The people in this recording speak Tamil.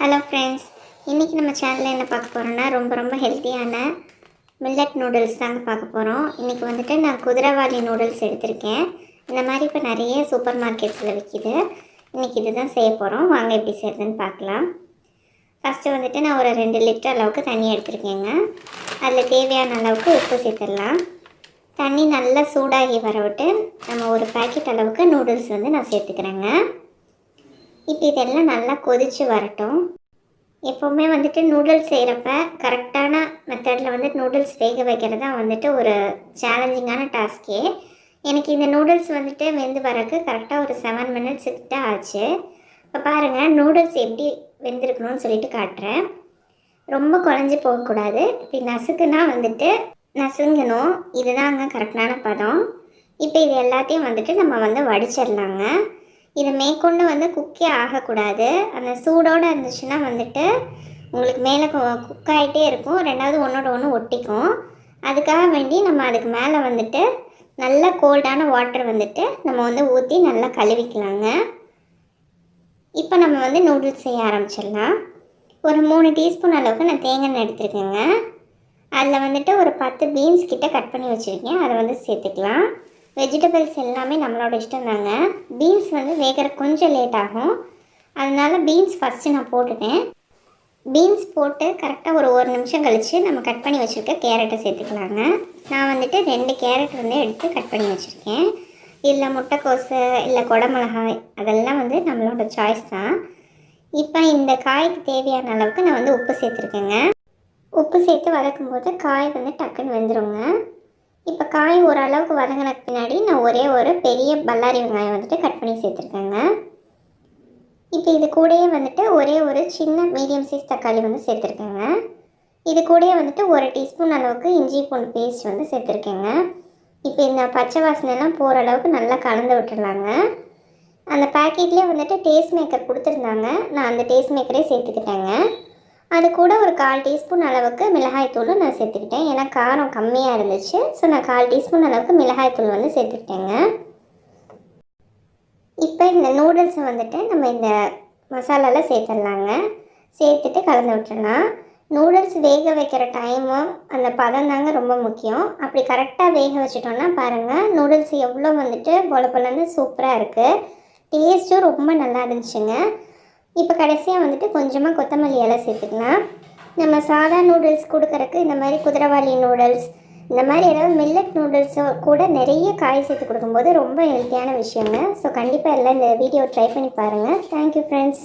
ஹலோ ஃப்ரெண்ட்ஸ் இன்றைக்கி நம்ம சேனலில் என்ன பார்க்க போகிறோன்னா ரொம்ப ரொம்ப ஹெல்த்தியான மில்லட் நூடுல்ஸ் தாங்க பார்க்க போகிறோம் இன்றைக்கி வந்துட்டு நான் குதிரைவாலி நூடுல்ஸ் எடுத்திருக்கேன். இந்த மாதிரி இப்போ நிறைய சூப்பர் மார்க்கெட்ஸில் விற்கிது இன்றைக்கி இதுதான் செய்ய போகிறோம் வாங்க எப்படி செய்கிறதுன்னு பார்க்கலாம். ஃபஸ்ட்டு வந்துட்டு நான் ஒரு ரெண்டு லிட்டர் அளவுக்கு தண்ணி எடுத்திருக்கேங்க. அதில் தேவையான அளவுக்கு உப்பு சேர்த்துடலாம். தண்ணி நல்லா சூடாகி வரவிட்டு நம்ம ஒரு பேக்கெட் அளவுக்கு நூடுல்ஸ் வந்து நான் சேர்த்துக்கிறேங்க. இப்போ இதெல்லாம் நல்லா கொதித்து வரட்டும். எப்போவுமே வந்துட்டு நூடுல்ஸ் செய்கிறப்ப கரெக்டான மெத்தடில் வந்து நூடுல்ஸ் வேக வைக்கிறது தான் வந்துட்டு ஒரு சேலஞ்சிங்கான டாஸ்க்கே எனக்கு இந்த நூடுல்ஸ் வந்துட்டு வெந்து வரக்கு கரெக்டாக ஒரு செவன் மினிட்ஸ் கிட்ட ஆச்சு. இப்போ பாருங்கள் நூடுல்ஸ் எப்படி வெந்திருக்கணும்னு சொல்லிட்டு காட்டுறேன். ரொம்ப குழஞ்சி போகக்கூடாது. இப்படி நசுக்குனா வந்துட்டு நசுங்கணும். இதுதாங்க கரெக்டான பதம். இப்போ இது எல்லாத்தையும் வந்துட்டு நம்ம வந்து வடிச்சிடலாங்க. இது மேற்கொண்டு வந்து குக்கே ஆகக்கூடாது. அந்த சூடோடு இருந்துச்சுன்னா வந்துட்டு உங்களுக்கு மேலே குக் ஆகிட்டே இருக்கும். ரெண்டாவது ஒன்றோட ஒன்று ஒட்டிக்கும். அதுக்காக வேண்டி நம்ம அதுக்கு மேலே வந்துட்டு நல்ல கோல்டான வாட்டர் வந்துட்டு நம்ம வந்து ஊற்றி நல்லா கழுவிக்கலாங்க. இப்போ நம்ம வந்து நூடுல்ஸ் செய்ய ஆரம்பிச்சிடலாம். ஒரு மூணு டீஸ்பூன் அளவுக்கு நான் தேங்காய் எடுத்துருக்கேங்க. அதில் வந்துட்டு ஒரு பத்து பீன்ஸ் கிட்ட கட் பண்ணி வச்சுருக்கேன். அதை வந்து சேர்த்துக்கலாம். வெஜிடபிள்ஸ் எல்லாமே நம்மளோட இஷ்டம் தாங்க. பீன்ஸ் வந்து வேகிற கொஞ்சம் லேட் ஆகும். அதனால் பீன்ஸ் ஃபஸ்ட்டு நான் போட்டுட்டேன். பீன்ஸ் போட்டு கரெக்டாக ஒரு ஒரு நிமிஷம் கழித்து நம்ம கட் பண்ணி வச்சுருக்க கேரட்டை சேர்த்துக்கலாங்க. நான் வந்துட்டு ரெண்டு கேரட் வந்து எடுத்து கட் பண்ணி வச்சுருக்கேன். இல்லை முட்டைக்கோசு இல்லை குடமிளகாய் அதெல்லாம் வந்து நம்மளோட சாய்ஸ் தான். இப்போ இந்த காய்க்கு தேவையான அளவுக்கு நான் வந்து உப்பு சேர்த்துருக்கேங்க. உப்பு சேர்த்து வதக்கும்போது காய் வந்து டக்குன்னு வெந்துடுங்க இப்போ காய் ஓரளவுக்கு வதங்கினதுக்கு பின்னாடி நான் ஒரே ஒரு பெரிய பல்லாரி வெங்காயம் வந்துட்டு கட் பண்ணி சேர்த்துருக்கேங்க. இப்போ இது கூடயே வந்துட்டு ஒரே ஒரு சின்ன மீடியம் சைஸ் தக்காளி வந்து சேர்த்துருக்கேங்க. இது கூடயே வந்துட்டு ஒரு டீஸ்பூன் அளவுக்கு இஞ்சி பூண்டு பேஸ்ட் வந்து சேர்த்துருக்கேங்க. இப்போ இந்த பச்சை வாசனைலாம் போகிற அளவுக்கு நல்லா கலந்து விட்டுடலாங்க. அந்த பேக்கெட்லேயே வந்துட்டு டேஸ்ட் மேக்கர் கொடுத்துருந்தாங்க. நான் அந்த டேஸ்ட் மேக்கரே சேர்த்துக்கிட்டேங்க. அது கூட ஒரு கால் டீஸ்பூன் அளவுக்கு மிளகாய்த்தூளும் நான் சேர்த்துக்கிட்டேன். ஏன்னா காரம் கம்மியாக இருந்துச்சு. ஸோ நான் கால் டீஸ்பூன் அளவுக்கு மிளகாய்த்தூள் வந்து சேர்த்துக்கிட்டேங்க. இப்போ இந்த நூடுல்ஸை வந்துட்டு நம்ம இந்த மசாலாவில் சேர்த்துடலாங்க. சேர்த்துட்டு கலந்து விட்டுடலாம். நூடுல்ஸ் வேக வைக்கிற டைமும் அந்த பதம் தாங்க ரொம்ப முக்கியம். அப்படி கரெக்டாக வேக வச்சிட்டோன்னா பாருங்கள் நூடுல்ஸ் எவ்வளோ வந்துட்டு பொல பொலந்து சூப்பராக இருக்குது டேஸ்ட்டும் ரொம்ப நல்லா இருந்துச்சுங்க. இப்போ கடைசியாக வந்துட்டு கொஞ்சமாக கொத்தமல்லி இலை சேர்த்துக்கலாம். நம்ம சாதா நூடுல்ஸ் கொடுக்குறக்கு இந்த மாதிரி குதிரவாளி நூடுல்ஸ் இந்த மாதிரி ஏதாவது மில்லட் நூடுல்ஸோ கூட நிறைய காய் சேர்த்து கொடுக்கும்போது ரொம்ப ஹெல்த்தியான விஷயங்க. ஸோ கண்டிப்பாக எல்லாம் இந்த வீடியோ ட்ரை பண்ணி பாருங்கள் தேங்க்யூ ஃப்ரெண்ட்ஸ்